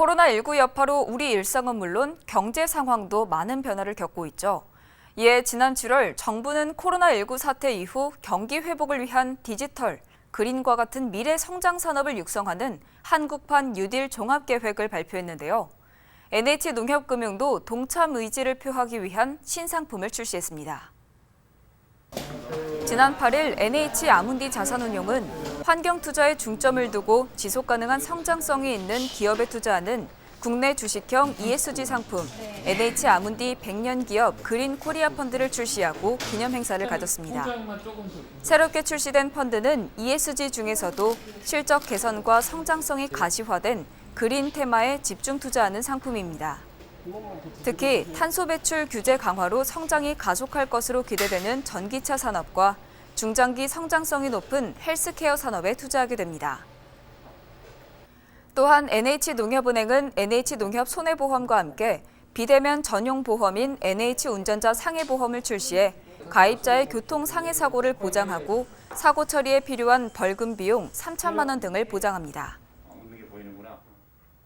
코로나19 여파로 우리 일상은 물론 경제 상황도 많은 변화를 겪고 있죠. 이에 지난 7월 정부는 코로나19 사태 이후 경기 회복을 위한 디지털, 그린과 같은 미래 성장 산업을 육성하는 한국판 뉴딜 종합 계획을 발표했는데요. NH농협금융도 동참 의지를 표하기 위한 신상품을 출시했습니다. 지난 8일 NH 아문디 자산운용은 환경 투자에 중점을 두고 지속 가능한 성장성이 있는 기업에 투자하는 국내 주식형 ESG 상품 NH 아문디 100년 기업 그린 코리아 펀드를 출시하고 기념 행사를 가졌습니다. 새롭게 출시된 펀드는 ESG 중에서도 실적 개선과 성장성이 가시화된 그린 테마에 집중 투자하는 상품입니다. 특히 탄소 배출 규제 강화로 성장이 가속할 것으로 기대되는 전기차 산업과 중장기 성장성이 높은 헬스케어 산업에 투자하게 됩니다. 또한 NH농협은행은 NH농협 손해보험과 함께 비대면 전용 보험인 NH운전자 상해보험을 출시해 가입자의 교통 상해 사고를 보장하고 사고 처리에 필요한 벌금 비용 3천만 원 등을 보장합니다.